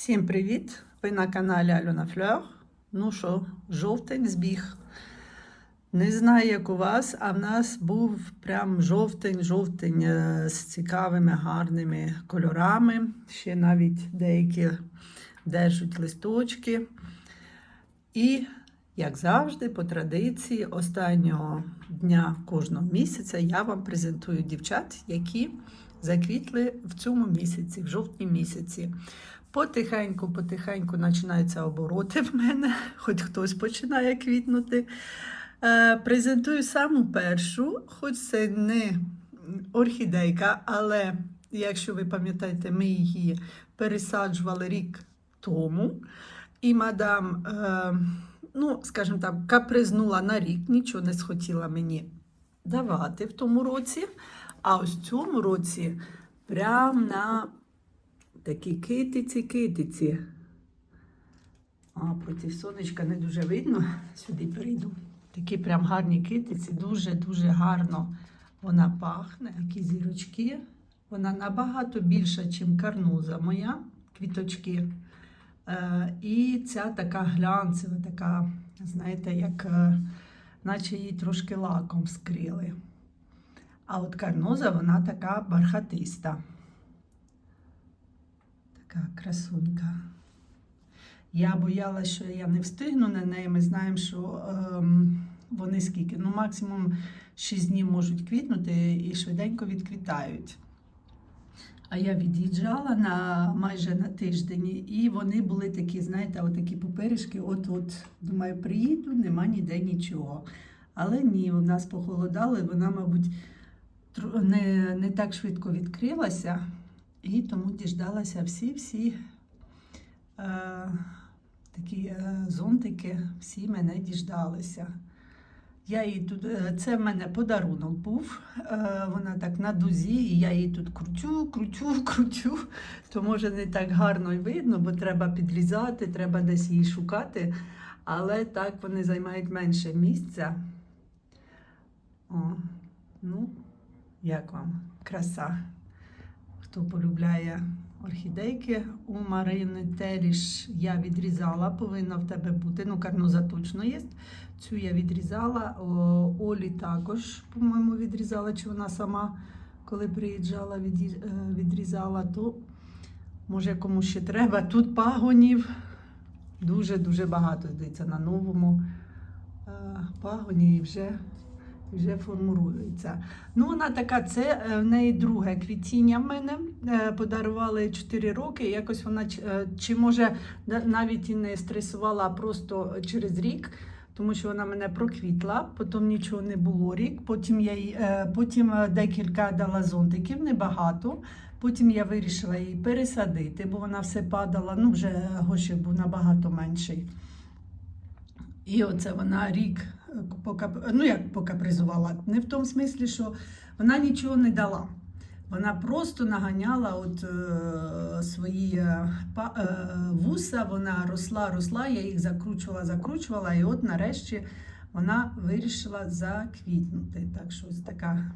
Всім привіт! Ви на каналі Альона Фльор. Ну що, жовтень збіг. Не знаю, як у вас, а в нас був прям жовтень-жовтень е, з цікавими гарними кольорами. Ще навіть деякі держать листочки. І, як завжди, по традиції, останнього дня кожного місяця я вам презентую дівчат, які заквітли в цьому місяці, в жовтні місяці. Потихеньку, потихеньку починаються обороти в мене, хоч хтось починає квітнути. Е, презентую саму першу, хоч це не орхідейка, але якщо ви пам'ятаєте, ми її пересаджували рік тому. І мадам, е, ну, скажімо так, капризнула на рік, нічого не схотіла мені давати в тому році. А ось в цьому році прям на такі китиці-китиці. А проти сонечка не дуже видно. Сюди перейду. Такі прям гарні китиці, дуже-дуже гарно вона пахне, які зірочки. Вона набагато більша, ніж карнуза моя, квіточки. Е, і ця така глянцева, така, знаєте, як е, наче її трошки лаком скрили. А от карноза, вона така бархатиста. Така красунька. Я боялася, що я не встигну на неї. Ми знаємо, що ем, вони скільки, ну, максимум 6 днів можуть квітнути і швиденько відквітають. А я від'їжджала на майже на тиждень, і вони були такі, знаєте, отакі поперечки. От-от, думаю, приїду, нема ніде нічого. Але ні, в нас похолодало, і вона, мабуть, не, не так швидко відкрилася, і тому діждалася всі-всі е, такі е, зонтики, всі мене діждалися. Я її тут, е, це в мене подарунок був. Е, Вона так на дузі, і я її тут крутю, крутю, крутю. То може не так гарно й видно, бо треба підрізати, треба десь її шукати. Але так вони займають менше місця. О, ну, як вам краса? Хто полюбляє орхідейки у Марини Теріш я відрізала, повинна в тебе бути. Ну, карнуза точно є. Цю я відрізала. Олі також, по-моєму, відрізала, чи вона сама, коли приїжджала, е, відрізала, то може комусь ще треба. Тут пагонів дуже-дуже багато, здається, на новому е, пагоні і вже, вже формується. Ну, вона така, це е, в неї друге квітіння в мене. Е, Подарували 4 роки. Якось вона е, чи може навіть і не стресувала, просто через рік. Тому що вона мене проквітла, потім нічого не було рік. Потім я їй, потім декілька дала зонтиків, небагато. Потім я вирішила її пересадити, бо вона все падала. Ну, вже гошик був набагато менший. І оце вона рік. Ну як покапризувала. Не в тому смислі, що вона нічого не дала. Вона просто наганяла от, е, свої е, е, вуса, вона росла, росла, я їх закручувала, закручувала, і от нарешті вона вирішила заквітнути. Так що ось така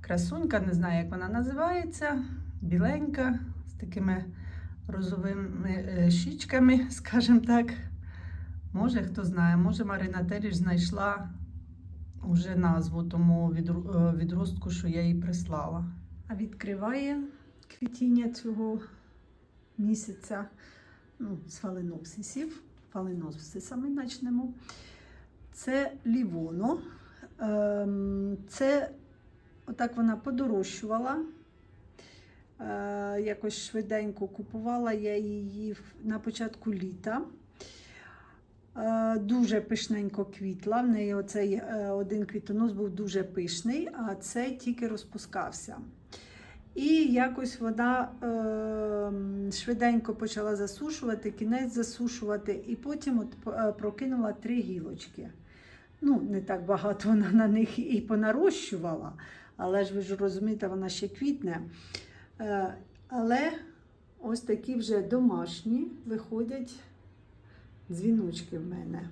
красунька, не знаю, як вона називається, біленька, з такими розовими е, щічками, скажімо так. Може, хто знає, може Марина Теріш знайшла вже назву тому е, відростку, що я їй прислала. А відкриває квітіння цього місяця ну, з фаленопсисів. Фаленопсисами почнемо. Це лівоно. Ем, Це отак вона подорожчувала. Е, Якось швиденько купувала я її на початку літа. Е, Дуже пишненько квітла. В неї оцей е, один квітонос був дуже пишний, а цей тільки розпускався. І якось вона е, швиденько почала засушувати, кінець засушувати, і потім от, е, прокинула три гілочки. Ну, не так багато вона на них і понарощувала, але ж ви ж розумієте, вона ще квітне. Е, але ось такі вже домашні виходять дзвіночки в мене.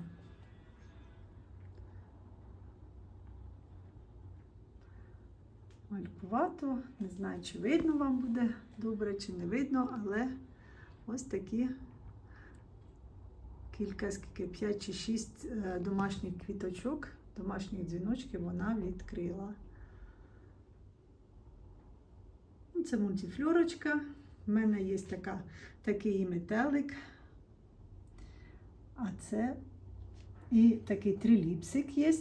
Малькувато, не знаю, чи видно вам буде добре, чи не видно, але ось такі кілька, скільки 5 чи 6 домашніх квіточок, домашніх дзвіночків вона відкрила. Ну, Це мультифлорочка. У мене є така, такий метелик. А це і такий триліпсик є.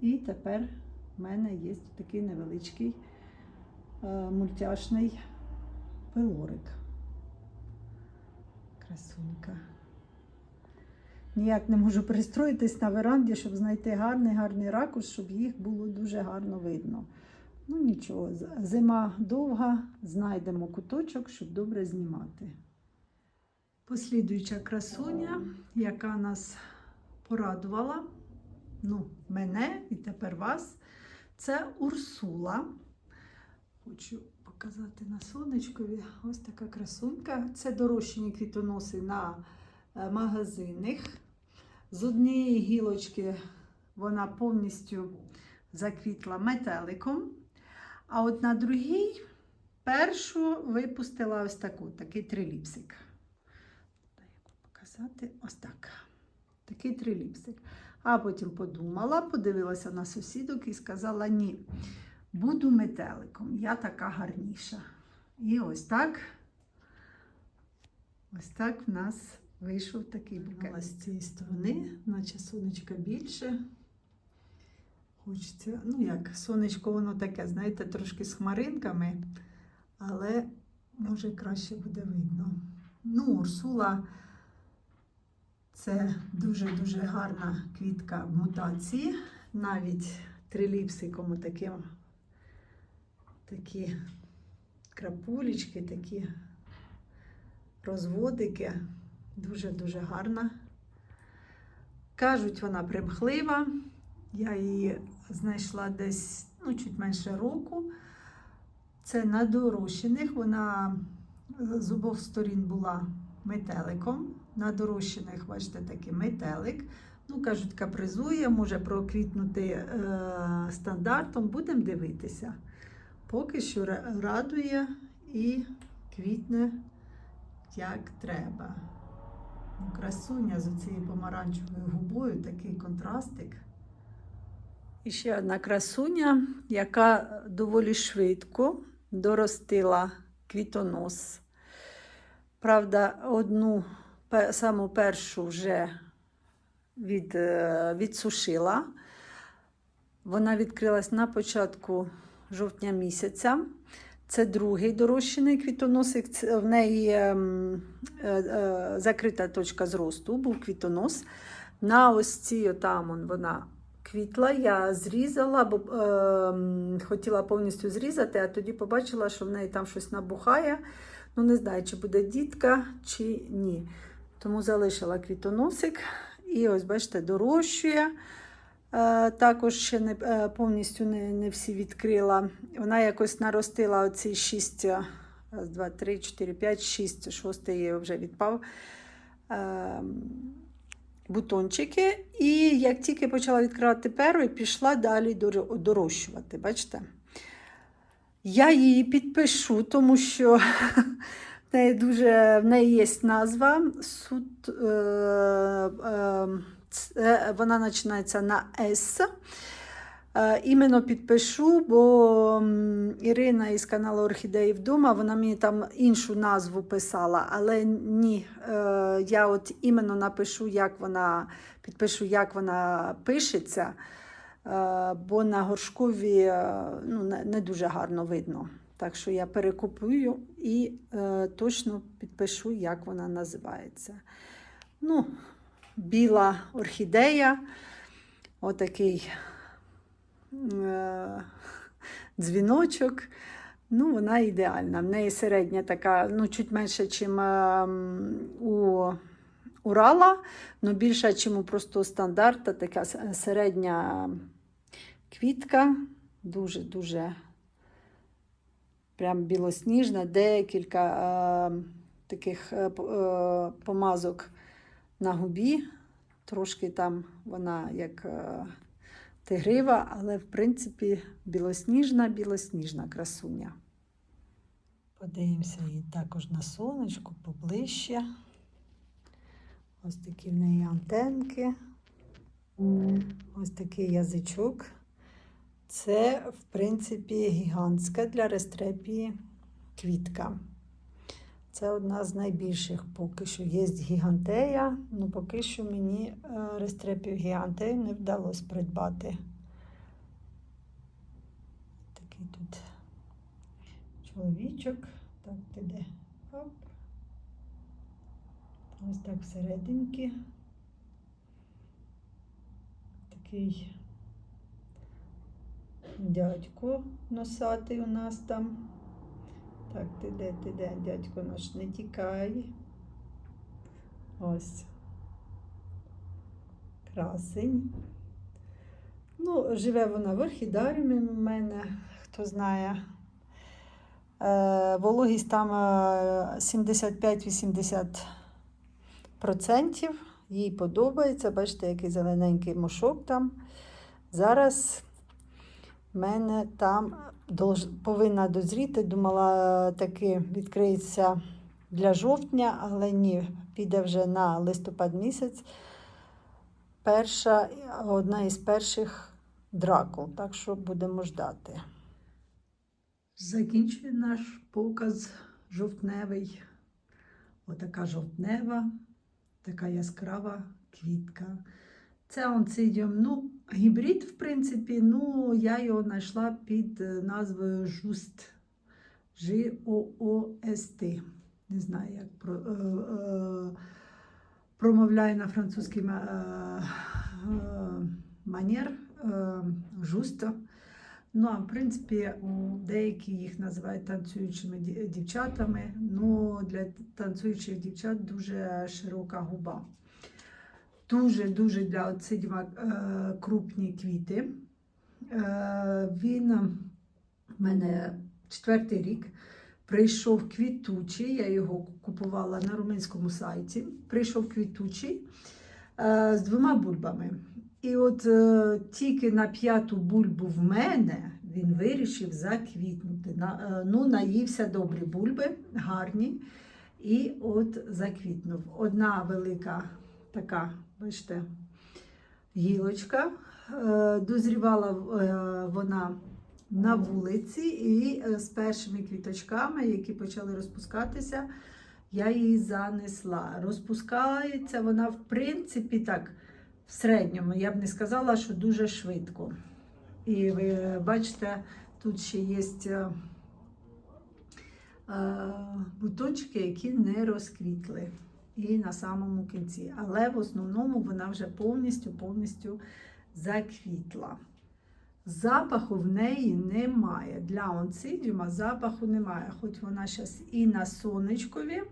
І тепер в мене є такий невеличкий е, мультяшний пилорик. Красунька. Ніяк не можу пристроїтись на веранді, щоб знайти гарний гарний ракурс, щоб їх було дуже гарно видно. Ну нічого, зима довга, знайдемо куточок, щоб добре знімати. Послідуюча красуня, яка нас порадувала, ну, мене і тепер вас, це Урсула. Хочу показати на сонечкові. Ось така красунька. Це дорощені квітоноси на е, магазинних. З однієї гілочки вона повністю заквітла метеликом. А от на другій першу випустила ось таку, такий триліпсик. Показати ось так. Такий триліпсик. А потім подумала, подивилася на сусідок і сказала: ні, буду метеликом, я така гарніша. І ось так. Ось так в нас вийшов такий букет. З цієї сторони, наче сонечка більше. Хочеться, ну як, сонечко, воно таке, знаєте, трошки з хмаринками, але може краще буде видно. Ну, Урсула це дуже-дуже гарна квітка в мутації. Навіть триліпсиком таким такі крапулечки, такі розводики. Дуже-дуже гарна. Кажуть, вона примхлива. Я її знайшла десь ну, чуть менше року. Це на дорощених. Вона з обох сторін була метеликом. На дорощених, бачите, такий метелик. Ну, кажуть, капризує, може проквітнути е, стандартом. Будемо дивитися. Поки що радує і квітне як треба. Ну, красуня з цією помаранчевою губою, такий контрастик. І ще одна красуня, яка доволі швидко доростила квітонос. Правда, одну саму першу вже від, е, відсушила. Вона відкрилась на початку жовтня місяця. Це другий дорощений квітоносик. В неї ем, е, е, закрита точка зросту, був квітонос. На ось цій отам вона квітла. Я зрізала, бо ем, хотіла повністю зрізати, а тоді побачила, що в неї там щось набухає. Ну, не знаю, чи буде дітка, чи ні. Тому залишила квітоносик. І ось, бачите, дорощує. Е, Також ще не, е, повністю не, не всі відкрила. Вона якось наростила оці 6, раз, два, три, чотири, п'ять, шість, шостий їй вже відпав. е, Бутончики, і як тільки почала відкривати перший, пішла далі дорощувати. Бачите? Я її підпишу, тому що в неї дуже в неї є назва. Суд, е, е, вона починається на С. Е, іменно підпишу, бо Ірина із каналу Орхідеї вдома, вона мені там іншу назву писала, але ні, е, я от іменно напишу, як вона підпишу, як вона пишеться, е, бо на горшкові е, ну, не дуже гарно видно. Так що я перекупую і е, точно підпишу, як вона називається. Ну, біла орхідея, отакий е, дзвіночок. Ну, вона ідеальна. В неї середня така, ну, чуть менше, ніж у Урала, але більша, ніж у простого стандарта, така середня квітка. Дуже-дуже прям білосніжна, декілька е, таких е, е, помазок на губі. Трошки там вона як е, тигрива, але в принципі білосніжна, білосніжна красуня. Подивимося її також на сонечку поближче. Ось такі в неї антенки. Ось такий язичок. Це, в принципі, гігантська для рестрепії квітка. Це одна з найбільших поки що. Є гігантея, але поки що мені е, рестрепію гігантею не вдалося придбати. Такий тут чоловічок. Так, ти де? Оп. Ось так всерединки. Такий дядько носатий у нас там. Так, ти де, ти де, дядько наш не тікай. Ось. Красень. Ну, живе вона в орхідаріумі в мене, хто знає. Е, вологість там е, 75-80%. Їй подобається. Бачите, який зелененький мушок там. Зараз мене там повинна дозріти. Думала, таки відкриється для жовтня, але ні, піде вже на листопад місяць. Перша, одна із перших дракул, так що будемо ждати. Закінчує наш показ жовтневий. Отака жовтнева, така яскрава квітка. Це онцидіум, ну, гібрид, в принципі, ну, я його знайшла під е, назвою Жуст. Ж-О-О-С-Т. Не знаю, як про, е, е, промовляю на французький е, е, манер. Е, жусто. Ну, а в принципі, деякі їх називають танцюючими дівчатами. Ну, для танцюючих дівчат дуже широка губа. Дуже-дуже для оцидіма е, крупні квіти. Е, він в мене четвертий рік. Прийшов квітучий, я його купувала на румунському сайті. Прийшов квітучий е, з двома бульбами. І от е, тільки на п'яту бульбу в мене він вирішив заквітнути. Е, ну, наївся добрі бульби, гарні. І от заквітнув. Одна велика така, бачите, гілочка. Е, дозрівала е, вона на вулиці, і е, з першими квіточками, які почали розпускатися, я її занесла. Розпускається вона, в принципі, так, в середньому. Я б не сказала, що дуже швидко. І ви бачите, тут ще є бутончики, які не розквітли. І на самому кінці. Але в основному вона вже повністю повністю заквітла. Запаху в неї немає. Для онцидіума запаху немає, хоч вона зараз і на сонечкові.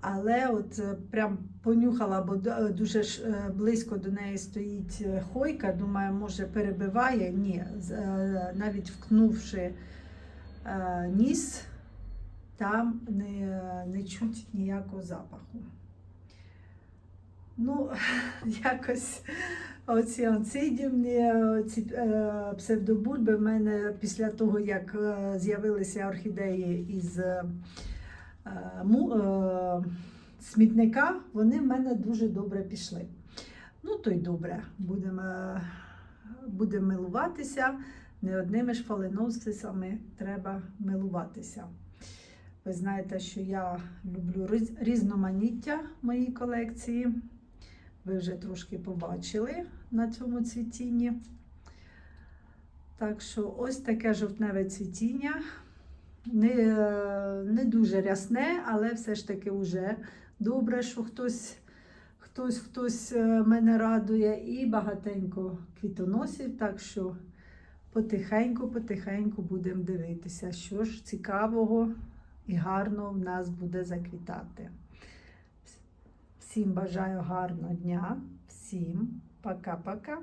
Але от е, прям понюхала, бо дуже е, близько до неї стоїть е, хойка. Думаю, може перебиває. Ні, е, навіть вкнувши е, ніс, там не, не чуть ніякого запаху. Ну, якось оці анцидіумні, ці е, псевдобульби в мене після того, як е, з'явилися орхідеї із е, смітника, вони в мене дуже добре пішли. Ну, то й добре, будемо будемо милуватися. Не одними ж фаленосисами треба милуватися. Ви знаєте, що я люблю різноманіття моїй колекції. Ви вже трошки побачили на цьому цвітінні. Так що ось таке жовтневе цвітіння. Не, не дуже рясне, але все ж таки вже добре, що хтось, хтось, хтось е, мене радує і багатенько квітоносів. Так що потихеньку, потихеньку будемо дивитися, що ж цікавого і гарно в нас буде заквітати. Всім бажаю гарного дня, всім пока-пока.